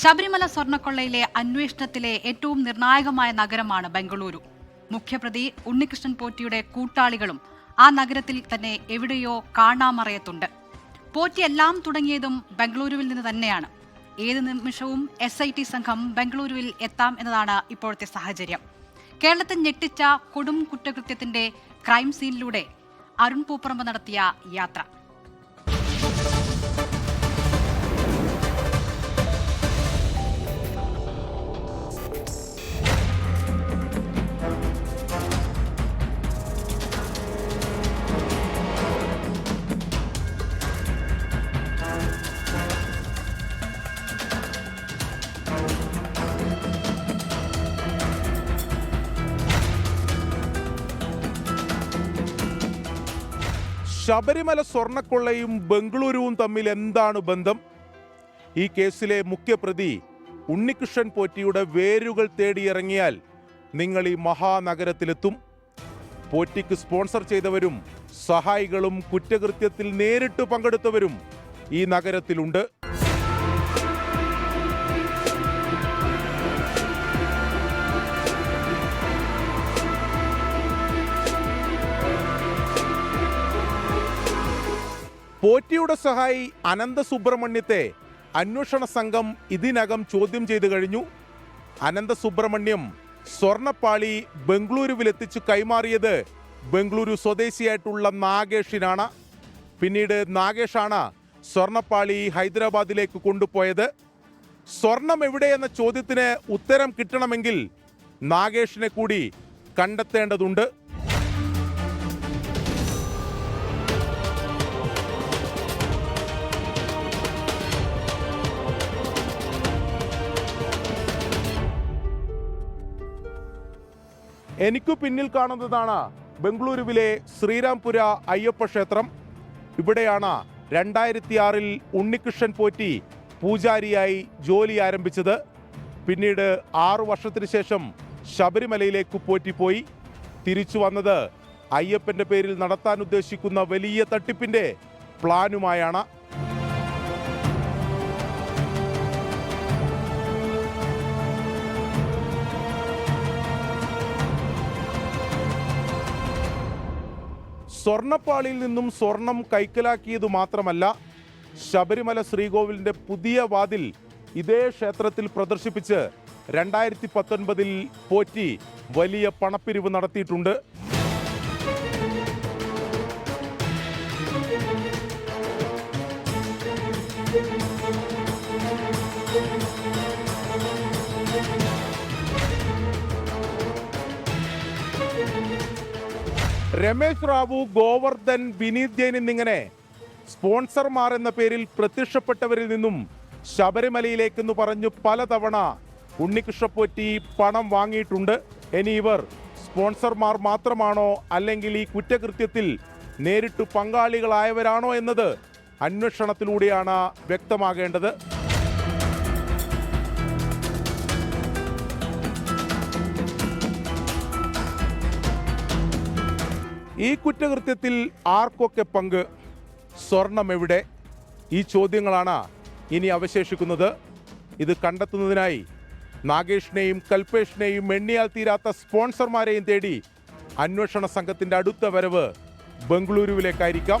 ശബരിമല സ്വർണക്കൊള്ളയിലെ അന്വേഷണത്തിലെ ഏറ്റവും നിർണായകമായ നഗരമാണ് ബംഗളൂരു. മുഖ്യപ്രതി ഉണ്ണികൃഷ്ണൻ പോറ്റിയുടെ കൂട്ടാളികളും ആ നഗരത്തിൽ തന്നെ എവിടെയോ കാണാമറയത്തുണ്ട്. പോറ്റിയെല്ലാം തുടങ്ങിയതും ബംഗളൂരുവിൽ നിന്ന് തന്നെയാണ്. ഏത് നിമിഷവും എസ് ഐ ടി സംഘം ബംഗളൂരുവിൽ എത്താം എന്നതാണ് ഇപ്പോഴത്തെ സാഹചര്യം. കേരളത്തിൽ ഞെട്ടിച്ച കൊടും കുറ്റകൃത്യത്തിന്റെ ക്രൈം സീനിലൂടെ അരുൺ പൂപ്പറമ്പ് നടത്തിയ യാത്ര. ശബരിമല സ്വർണക്കൊള്ളയും ബംഗളൂരുവും തമ്മിൽ എന്താണ് ബന്ധം? ഈ കേസിലെ മുഖ്യപ്രതി ഉണ്ണികൃഷ്ണൻ പോറ്റിയുടെ വേരുകൾ തേടിയിറങ്ങിയാൽ നിങ്ങൾ ഈ മഹാനഗരത്തിലെത്തും. പോറ്റിക്ക് സ്പോൺസർ ചെയ്തവരും സഹായികളും കുറ്റകൃത്യത്തിൽ നേരിട്ട് പങ്കെടുത്തവരും ഈ നഗരത്തിലുണ്ട്. പോറ്റിയുടെ സഹായി അനന്ത സുബ്രഹ്മണ്യത്തെ അന്വേഷണ സംഘം ഇതിനകം ചോദ്യം ചെയ്തു കഴിഞ്ഞു. അനന്ത സുബ്രഹ്മണ്യം സ്വർണപ്പാളി ബംഗളൂരുവിലെത്തിച്ചു കൈമാറിയത് ബംഗളൂരു സ്വദേശിയായിട്ടുള്ള നാഗേഷിനാണ്. പിന്നീട് നാഗേഷാണ് സ്വർണപ്പാളി ഹൈദരാബാദിലേക്ക് കൊണ്ടുപോയത്. സ്വർണം എവിടെയെന്ന ചോദ്യത്തിന് ഉത്തരം കിട്ടണമെങ്കിൽ നാഗേഷിനെ കൂടി കണ്ടെത്തേണ്ടതുണ്ട്. എനിക്കു പിന്നിൽ കാണുന്നതാണ് ബംഗളൂരുവിലെ ശ്രീരാംപുര അയ്യപ്പ ക്ഷേത്രം. ഇവിടെയാണ് രണ്ടായിരത്തി ആറിൽ ഉണ്ണികൃഷ്ണൻ പോറ്റി പൂജാരിയായി ജോലി ആരംഭിച്ചത്. പിന്നീട് ആറു വർഷത്തിന് ശേഷം ശബരിമലയിലേക്ക് പോറ്റിപ്പോയി. തിരിച്ചു വന്നത് അയ്യപ്പന്റെ പേരിൽ നടത്താൻ ഉദ്ദേശിക്കുന്ന വലിയ തട്ടിപ്പിന്റെ പ്ലാനുമായാണ്. സ്വർണപ്പാളിയിൽ നിന്നും സ്വർണം കൈക്കലാക്കിയത് മാത്രമല്ല ശബരിമല ശ്രീകോവിലിന്റെ പുതിയ വാതിൽ ഇതേ ക്ഷേത്രത്തിൽ പ്രദർശിപ്പിച്ച് രണ്ടായിരത്തി പത്തൊൻപതിൽ പോറ്റി വലിയ പണപ്പിരിവ് നടത്തിയിട്ടുണ്ട്. രമേശ് റാവു ഗോവർദ്ധൻ വിനീത് ജെയിൻ എന്നിങ്ങനെ സ്പോൺസർമാർ എന്ന പേരിൽ പ്രത്യക്ഷപ്പെട്ടവരിൽ നിന്നും ശബരിമലയിലേക്കെന്ന് പറഞ്ഞു പലതവണ ഉണ്ണികൃഷ്ണപ്പോറ്റി പണം വാങ്ങിയിട്ടുണ്ട്. ഇനി ഇവർ സ്പോൺസർമാർ മാത്രമാണോ അല്ലെങ്കിൽ ഈ കുറ്റകൃത്യത്തിൽ നേരിട്ട് പങ്കാളികളായവരാണോ എന്നത് അന്വേഷണത്തിലൂടെയാണ് വ്യക്തമാകേണ്ടത്. ഈ കുറ്റകൃത്യത്തിൽ ആർക്കൊക്കെ പങ്ക്? സ്വർണം എവിടെ ഈ ചോദ്യങ്ങളാണ് ഇനി അവശേഷിക്കുന്നത്. ഇത് കണ്ടെത്തുന്നതിനായി നാഗേഷിനെയും കൽപേഷിനെയും എണ്ണിയാൽ തീരാത്ത സ്പോൺസർമാരെയും തേടി അന്വേഷണ സംഘത്തിന്റെ അടുത്ത വരവ് ബംഗളൂരുവിലേക്കായിരിക്കാം.